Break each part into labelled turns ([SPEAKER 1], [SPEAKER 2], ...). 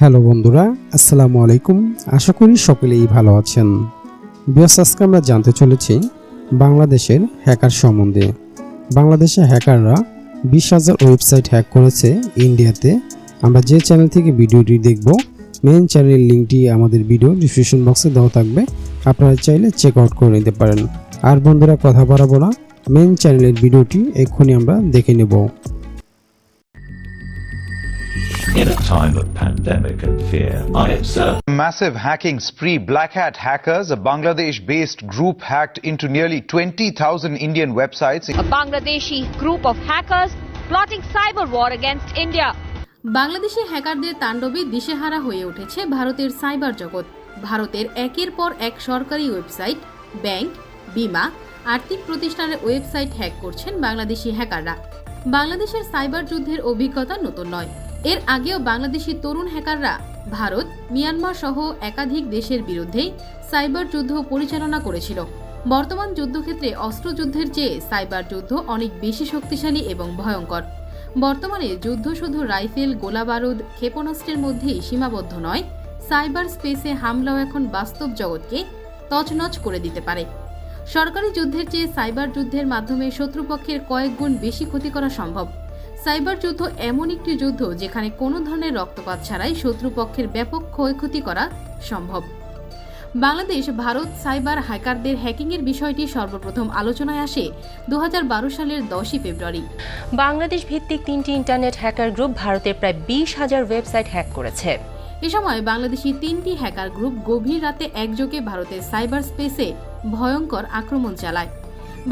[SPEAKER 1] Hello বন্ধুরা, আসসালামু আলাইকুম। আশা করি সকলেই ভালো আছেন। বিয়াস আজকে আমরা জানতে চলেছি বাংলাদেশের হ্যাকার সম্বন্ধে। বাংলাদেশে হ্যাকাররা বিশ হাজার ওয়েবসাইট হ্যাক করেছে ইন্ডিয়াতে। আমরা যে চ্যানেল থেকে ভিডিওটি দেখব মেন চ্যানেলের লিঙ্কটি আমাদের ভিডিও ডিসক্রিপশন বক্সে দেওয়া থাকবে। আপনারা চাইলে চেক আউট করে নিতে পারেন। আর বন্ধুরা, কথা বাড়াবো না। মেন চ্যানেলের ভিডিওটি এক্ষুনি আমরা দেখে নেব।
[SPEAKER 2] In a time of pandemic and fear, I observe
[SPEAKER 3] Massive hacking spree. Black Hat hackers, a Bangladesh based group, hacked into nearly 20,000 Indian websites.
[SPEAKER 4] a Bangladeshi group of hackers plotting cyber war against India.
[SPEAKER 5] Bangladeshi হ্যাকারদের তাণ্ডবে দিশেহারা হয়ে উঠেছে ভারতের cyber জগৎ ভারতের একের পর এক সরকারি ওয়েবসাইট ব্যাংক বিমা আর্থিক প্রতিষ্ঠানের ওয়েবসাইট হ্যাক করছেন বাংলাদেশি হ্যাকাররা বাংলাদেশের সাইবার যুদ্ধের অভিজ্ঞতা নতুন নয় এর আগেও বাংলাদেশি তরুণ হ্যাকাররা ভারত, মিয়ানমার সহ একাধিক দেশের বিরুদ্ধে সাইবার যুদ্ধ পরিচালনা করেছিল। বর্তমান যুদ্ধক্ষেত্রে অস্ত্রযুদ্ধের চেয়ে সাইবার যুদ্ধ অনেক বেশি শক্তিশালী এবং ভয়ঙ্কর। বর্তমানে যুদ্ধ শুধু রাইফেল, গোলাবারুদ, ক্ষেপণাস্ত্রের মধ্যেই সীমাবদ্ধ নয়, সাইবার স্পেসে হামলাও এখন বাস্তব জগৎকে তছনছ করে দিতে পারে। সরকারি যুদ্ধের চেয়ে সাইবার যুদ্ধের মাধ্যমে শত্রুপক্ষের কয়েক গুণ বেশি ক্ষতি করা সম্ভব। সাইবার যুদ্ধ এমন একটি যুদ্ধ যেখানে কোনো ধরনের রক্তপাত ছাড়াই শত্রুপক্ষের ব্যাপক ক্ষয়ক্ষতি করা সম্ভব। বাংলাদেশ ভারত সাইবার হ্যাকারদের হ্যাকিংয়ের বিষয়টি সর্বপ্রথম আলোচনায় আসে দু হাজার বারো সালের দশই ফেব্রুয়ারি।
[SPEAKER 6] বাংলাদেশ ভিত্তিক তিনটি ইন্টারনেট হ্যাকার গ্রুপ ভারতের প্রায় বিশ হাজার ওয়েবসাইট হ্যাক করেছে।
[SPEAKER 5] এ সময় বাংলাদেশি তিনটি হ্যাকার গ্রুপ গভীর রাতে একযোগে ভারতের সাইবার স্পেসে ভয়ঙ্কর আক্রমণ চালায়।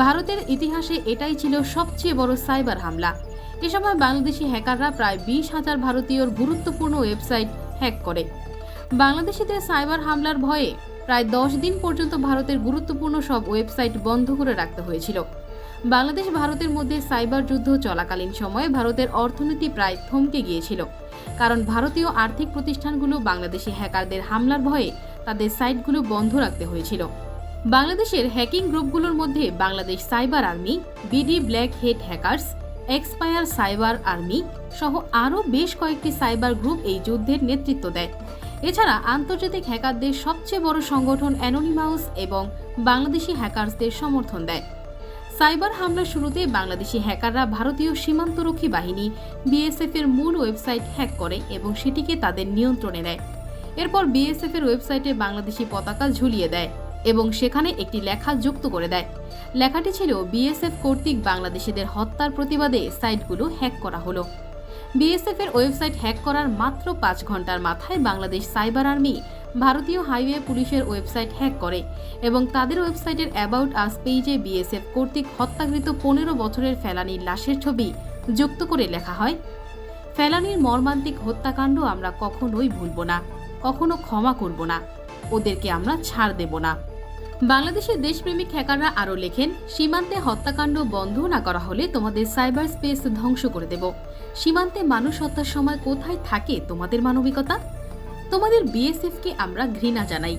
[SPEAKER 5] ভারতের ইতিহাসে এটাই ছিল সবচেয়ে বড় সাইবার হামলা। এ সময় বাংলাদেশি হ্যাকাররা প্রায় বিশ হাজার ভারতীয়র গুরুত্বপূর্ণ ওয়েবসাইট হ্যাক করে। বাংলাদেশিদের সাইবার হামলার ভয়ে প্রায় দশ দিন পর্যন্ত ভারতের গুরুত্বপূর্ণ সব ওয়েবসাইট বন্ধ করে রাখতে হয়েছিল। বাংলাদেশ ভারতের মধ্যে সাইবার যুদ্ধ চলাকালীন সময়ে ভারতের অর্থনীতি প্রায় থমকে গিয়েছিল। কারণ ভারতীয় আর্থিক প্রতিষ্ঠানগুলো বাংলাদেশি হ্যাকারদের হামলার ভয়ে তাদের সাইটগুলো বন্ধ রাখতে হয়েছিল। বাংলাদেশের হ্যাকিং গ্রুপগুলোর মধ্যে Bangladesh Cyber Army, BD, Black Head Hackers Expire Cyber Army সহ আরও বেশ কয়েকটি সাইবার গ্রুপ এই যুদ্ধের নেতৃত্ব দেয়। এছাড়া আন্তর্জাতিক হ্যাকারদের সবচেয়ে বড় সংগঠন অ্যানোনিমাউস এবং বাংলাদেশি হ্যাকার্সদের সমর্থন দেয়। সাইবার হামলার শুরুতে বাংলাদেশি হ্যাকাররা ভারতীয় সীমান্তরক্ষী বাহিনী বিএসএফ এর মূল ওয়েবসাইট হ্যাক করে এবং সেটিকে তাদের নিয়ন্ত্রণে নেয়। এরপর বিএসএফ এর ওয়েবসাইটে বাংলাদেশি পতাকা ঝুলিয়ে দেয় এবং সেখানে একটি লেখা যুক্ত করে দেয়। লেখাটি ছিল বিএসএফ কর্তৃক বাংলাদেশিদের হত্যার প্রতিবাদে সাইটগুলো হ্যাক করা হলো। বিএসএফ এর ওয়েবসাইট হ্যাক করার মাত্র পাঁচ ঘণ্টার মাথায় বাংলাদেশ সাইবার আর্মি ভারতীয় হাইওয়ে পুলিশের ওয়েবসাইট হ্যাক করে এবং তাদের ওয়েবসাইটের অ্যাবাউট আস পেজে বিএসএফ কর্তৃক হত্যাকৃত পনেরো বছরের ফেলানির লাশের ছবি যুক্ত করে লেখা হয়, ফেলানির মর্মান্তিক হত্যাকাণ্ড আমরা কখনোই ভুলব না, কখনো ক্ষমা করব না, ওদেরকে আমরা ছাড় দেব না। বাংলাদেশের দেশপ্রেমিক হ্যাকাররা আরও লেখেন, সীমান্তে হত্যাকাণ্ড বন্ধ না করা হলে তোমাদের সাইবার স্পেস ধ্বংস করে দেব। সীমান্তে মানুষ হত্যার সময় কোথায় থাকে তোমাদের মানবিকতা? তোমাদের বিএসএফকে আমরা ঘৃণা জানাই।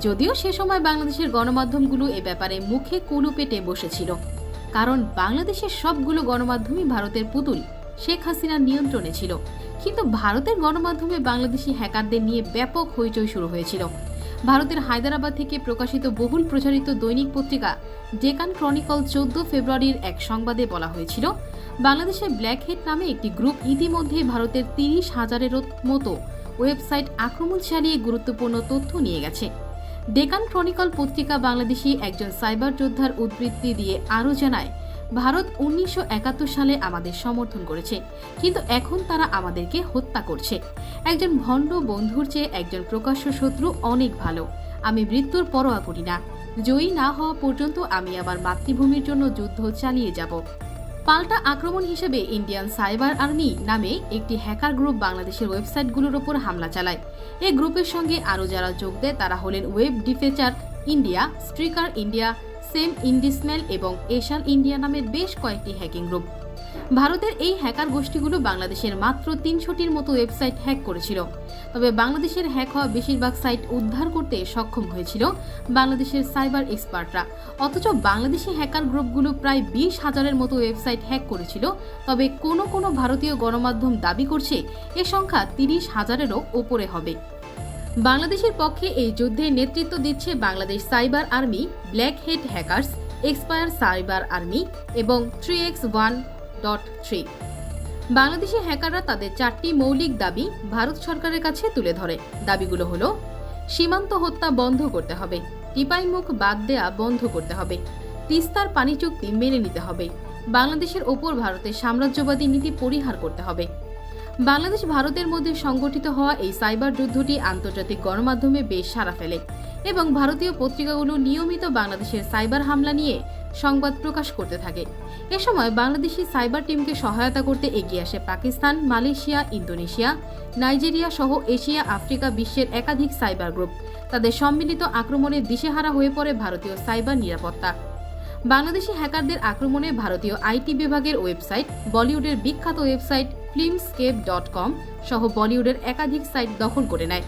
[SPEAKER 5] যদিও সে সময় বাংলাদেশের গণমাধ্যমগুলো এ ব্যাপারে মুখে কুলু পেটে বসেছিল। কারণ বাংলাদেশের সবগুলো গণমাধ্যমই ভারতের পুতুল, শেখ হাসিনার নিয়ন্ত্রণে ছিল। কিন্তু ভারতের গণমাধ্যমে বাংলাদেশি হ্যাকারদের নিয়ে ব্যাপক হইচই শুরু হয়েছিল। ভারতের হায়দ্রাবাদ থেকে প্রকাশিত বহুল প্রচারিত দৈনিক পত্রিকা ডেকান ক্রনিকল চোদ্দ ফেব্রুয়ারির এক সংবাদে বলা হয়েছিল বাংলাদেশের ব্ল্যাকহেড নামে একটি গ্রুপ ইতিমধ্যে ভারতের তিরিশ হাজারের মতো ওয়েবসাইট আক্রমণ চালিয়ে গুরুত্বপূর্ণ তথ্য নিয়ে গেছে। ডেকান ক্রনিকল পত্রিকা বাংলাদেশি একজন সাইবার যোদ্ধার উদ্বৃত্তি দিয়ে আরও জানায় ভারত উনিশশো একাত্তর সালে আমাদের সমর্থন করেছে, কিন্তু এখন তারা আমাদেরকে হত্যা করছে। একজন ভণ্ড বন্ধুর চেয়ে একজন প্রকাশ্য শত্রু অনেক ভালো। আমি মৃত্যুর পরোয়া করি না। জয়ী না হওয়া পর্যন্ত আমি আমার মাতৃভূমির জন্য যুদ্ধ চালিয়ে যাব। পাল্টা আক্রমণ হিসেবে ইন্ডিয়ান সাইবার আর্মি নামে একটি হ্যাকার গ্রুপ বাংলাদেশের ওয়েবসাইটগুলোর ওপর হামলা চালায়। এই গ্রুপের সঙ্গে আরও যারা যোগ দেয় তারা হলেন Web Defacer India, Striker India same ইন্ডিসমেল এবং এশান ইন্ডিয়া নামের বেশ কয়েকটি হ্যাকিং গ্রুপ ভারতের এই হ্যাকার গোষ্ঠীগুলো বাংলাদেশের মাত্র তিনশোটির মতো ওয়েবসাইট হ্যাক করেছিল। তবে বাংলাদেশের হ্যাক হওয়া বেশিরভাগ সাইট উদ্ধার করতে সক্ষম হয়েছিল বাংলাদেশের সাইবার এক্সপার্টরা অথচ বাংলাদেশি হ্যাকার গ্রুপগুলো প্রায় বিশ হাজারের মতো ওয়েবসাইট হ্যাক করেছিল, তবে কোনো কোনো ভারতীয় গণমাধ্যম দাবি করছে এ সংখ্যা তিরিশ হাজারেরও ওপরে হবে। বাংলাদেশের পক্ষে এই যুদ্ধে নেতৃত্ব দিচ্ছে Bangladesh Cyber Army Black Head Hackers, Expire Cyber Army এবং three X one dot three. Bangladeshi হ্যাকাররা তাদের চারটি মৌলিক দাবি ভারত সরকারের কাছে তুলে ধরে। দাবিগুলো হলো, সীমান্ত হত্যা বন্ধ করতে হবে টিপাই মুখ বাদ দেয়া বন্ধ করতে হবে, তিস্তার পানি চুক্তি মেনে নিতে হবে, বাংলাদেশের ওপর ভারতের সাম্রাজ্যবাদী নীতি পরিহার করতে হবে। বাংলাদেশ, ভারতের মধ্যে সংগঠিত হওয়া এই সাইবার যুদ্ধটি আন্তর্জাতিক গণমাধ্যমে বেশ সাড়া ফেলে এবং ভারতীয় পত্রিকাগুলো নিয়মিত বাংলাদেশের সাইবার হামলা নিয়ে সংবাদ প্রকাশ করতে থাকে। এ সময় বাংলাদেশি সাইবার টিমকে সহায়তা করতে এগিয়ে আসে পাকিস্তান, মালয়েশিয়া, ইন্দোনেশিয়া, নাইজেরিয়া সহ এশিয়া, আফ্রিকা বিশ্বের একাধিক সাইবার গ্রুপ। তাদের সম্মিলিত আক্রমণে দিশেহারা হয়ে পড়ে ভারতীয় সাইবার নিরাপত্তা। বাংলাদেশি হ্যাকারদের আক্রমণে ভারতীয় আইটি বিভাগের ওয়েবসাইট, বলিউডের বিখ্যাত ওয়েবসাইট ফিল্মস্কেপ ডট কম সহ বলিউডের একাধিক সাইট দখল করে নেয়।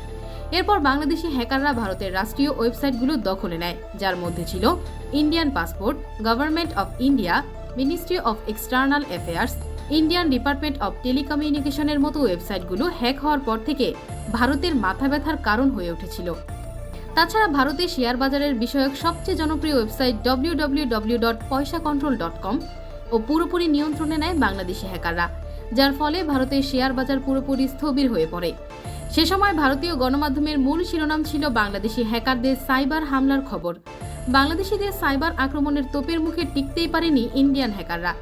[SPEAKER 5] এরপর বাংলাদেশি হ্যাকাররা ভারতের রাষ্ট্রীয় ওয়েবসাইটগুলো দখলে নেয়, যার মধ্যে ছিল Indian passport, government of India, ministry of external affairs, Indian department of টেলিকমিউনিকেশনের মতো ওয়েবসাইটগুলো হ্যাক হওয়ার পর থেকে ভারতের মাথা ব্যথার কারণ হয়ে উঠেছিল। তাছাড়া ভারতের শেয়ার বাজারের বিষয়ক সবচেয়ে জনপ্রিয় website W dot Paisa control dot com ও পুরোপুরি নিয়ন্ত্রণে নেয় বাংলাদেশি হ্যাকাররা। যার ফলে ভারতের শেয়ার বাজার পুরোপুরি স্থবির হয়ে পড়ে। সে সময় ভারতীয় গণমাধ্যমের মূল শিরোনাম ছিল বাংলাদেশি হ্যাকারদের সাইবার হামলার খবর। বাংলাদেশিদের সাইবার আক্রমণের তোপের মুখে টিকতেই পারেনি ইন্ডিয়ান হ্যাকাররা।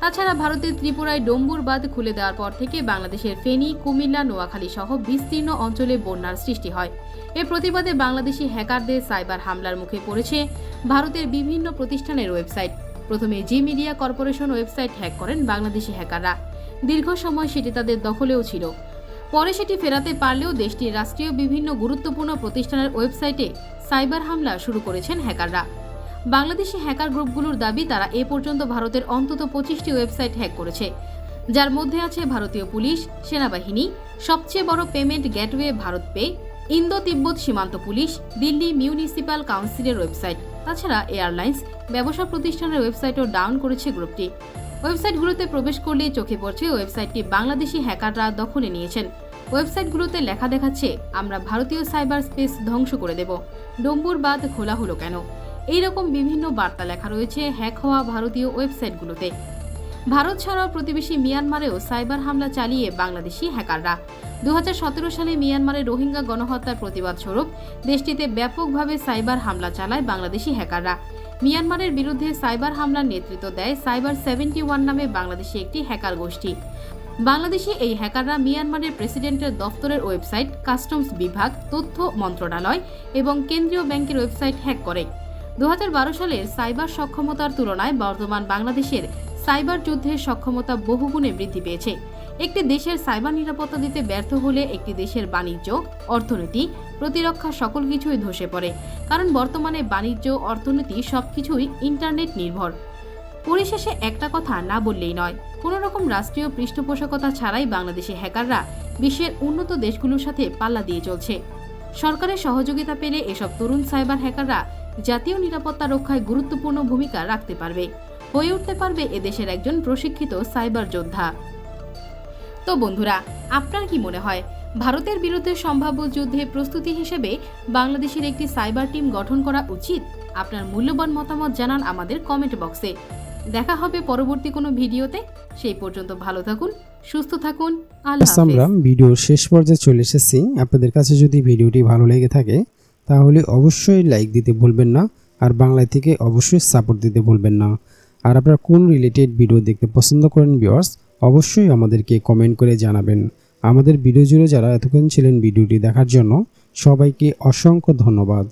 [SPEAKER 5] তাছাড়া ভারতের ত্রিপুরায় ডম্বুর বাঁধ খুলে দেওয়ার পর থেকে বাংলাদেশের ফেনী, কুমিল্লা, নোয়াখালী সহ বিস্তীর্ণ অঞ্চলে বন্যার সৃষ্টি হয়। এর প্রতিবাদে বাংলাদেশি হ্যাকারদের সাইবার হামলার মুখে পড়েছে ভারতের বিভিন্ন প্রতিষ্ঠানের ওয়েবসাইট। প্রথমে Zee media corporation website hack করেন বাংলাদেশি হ্যাকাররা। দীর্ঘ সময় সেটি তাদের দখলেও ছিল। পরে সেটি ফেরাতে পারলেও দেশটির রাষ্ট্রীয় বিভিন্ন গুরুত্বপূর্ণ প্রতিষ্ঠানের ওয়েবসাইটে সাইবার হামলা শুরু করেছেন হ্যাকাররা। বাংলাদেশি হ্যাকার গ্রুপগুলোর দাবি, তারা এ পর্যন্ত ভারতের অন্তত পঁচিশটি ওয়েবসাইট হ্যাক করেছে। যার মধ্যে আছে ভারতীয় পুলিশ, সেনাবাহিনী, সবচেয়ে বড় payment gateway Bharat pay, Indo তিব্বত সীমান্ত পুলিশ, দিল্লি মিউনিসিপাল কাউন্সিলের ওয়েবসাইট। তাছাড়া এয়ারলাইন্স ব্যবসা প্রতিষ্ঠানের ওয়েবসাইটও ডাউন করেছে গ্রুপটি। ওয়েবসাইটগুলোতে প্রবেশ করলেই চোখে পড়ছে ওয়েবসাইটটি বাংলাদেশি হ্যাকাররা দখলে নিয়েছেন। ওয়েবসাইটগুলোতে লেখা দেখাচ্ছে, আমরা ভারতীয় সাইবার স্পেস ধ্বংস করে দেব। ডম্বুর বাঁধ খোলা হলো কেন? এইরকম বিভিন্ন বার্তা লেখা রয়েছে হ্যাক হওয়া ভারতীয় ওয়েবসাইটগুলোতে। ভারত ছাড়াও প্রতিবেশী মিয়ানমারেও সাইবার হামলা চালিয়ে বাংলাদেশি হ্যাকাররা। দু হাজার সতেরো সালে মিয়ানমারে রোহিঙ্গা গণহত্যার প্রতিবাদ স্বরূপ দেশটিতে ব্যাপকভাবে সাইবার হামলা চালায় বাংলাদেশি হ্যাকাররা। মিয়ানমারের বিরুদ্ধে সাইবার হামলার নেতৃত্ব দেয় সাইবার সেভেন্টি ওয়ান নামে বাংলাদেশি একটি হ্যাকার গোষ্ঠী। বাংলাদেশে এই হ্যাকাররা মিয়ানমারের প্রেসিডেন্টের দফতরের ওয়েবসাইট কাস্টমস বিভাগ, তথ্য মন্ত্রণালয় এবং কেন্দ্রীয় ব্যাংকের ওয়েবসাইট হ্যাক করে। দু সালের সাইবার সক্ষমতার তুলনায় বর্তমান বাংলাদেশের সাইবার যুদ্ধের সক্ষমতা বহুগুণে বৃদ্ধি পেয়েছে। একটি দেশের সাইবার নিরাপত্তা দিতে ব্যর্থ হলে একটি দেশের বাণিজ্য, অর্থনীতি, প্রতিরক্ষা সকল কিছুই ধসে পড়ে। কারণ বর্তমানে বাণিজ্য, অর্থনীতি সবকিছুই ইন্টারনেট নির্ভর। পরিশেষে একটা কথা না বললেই নয় কোনো রকম রাষ্ট্রীয় পৃষ্ঠপোষকতা ছাড়াই বাংলাদেশি হ্যাকাররা বিশ্বের উন্নত দেশগুলোর সাথে পাল্লা দিয়ে চলছে। সরকারের সহযোগিতা পেলে এসব তরুণ সাইবার হ্যাকাররা জাতীয় নিরাপত্তা রক্ষায় গুরুত্বপূর্ণ ভূমিকা রাখতে পারবে। হয়ে উঠতে পারবে এদেশের একজন প্রশিক্ষিত সাইবার যোদ্ধা। তো বন্ধুরা, আপনার কি মনে হয়, ভারতের বিরুদ্ধে সম্ভাব্য যুদ্ধে প্রস্তুতি হিসেবে বাংলাদেশের একটি সাইবার টিম গঠন করা উচিত? আপনার মূল্যবান মতামত জানান আমাদের কমেন্ট বক্সে। দেখা হবে পরবর্তী কোনো ভিডিওতে। সেই পর্যন্ত ভালো থাকুন, সুস্থ থাকুন, আল্লাহ
[SPEAKER 1] আমরা ভিডিওর শেষ পর্যায়ে চলে এসেছি। আপনাদের কাছে যদি ভিডিওটি ভালো লেগে থাকে, তাহলে অবশ্যই লাইক দিতে ভুলবেন না, আর বাংলা থেকে অবশ্যই সাপোর্ট দিতে ভুলবেন না। আর আপনারা কোন রিলেটেড ভিডিও দেখতে পছন্দ করেন ভিউয়ার্স অবশ্যই আমাদেরকে কমেন্ট করে জানাবেন। আমাদের ভিডিও জুড়ে যারা এতক্ষণ ছিলেন ভিডিওটি দেখার জন্য, সবাইকে অসংখ্য ধন্যবাদ।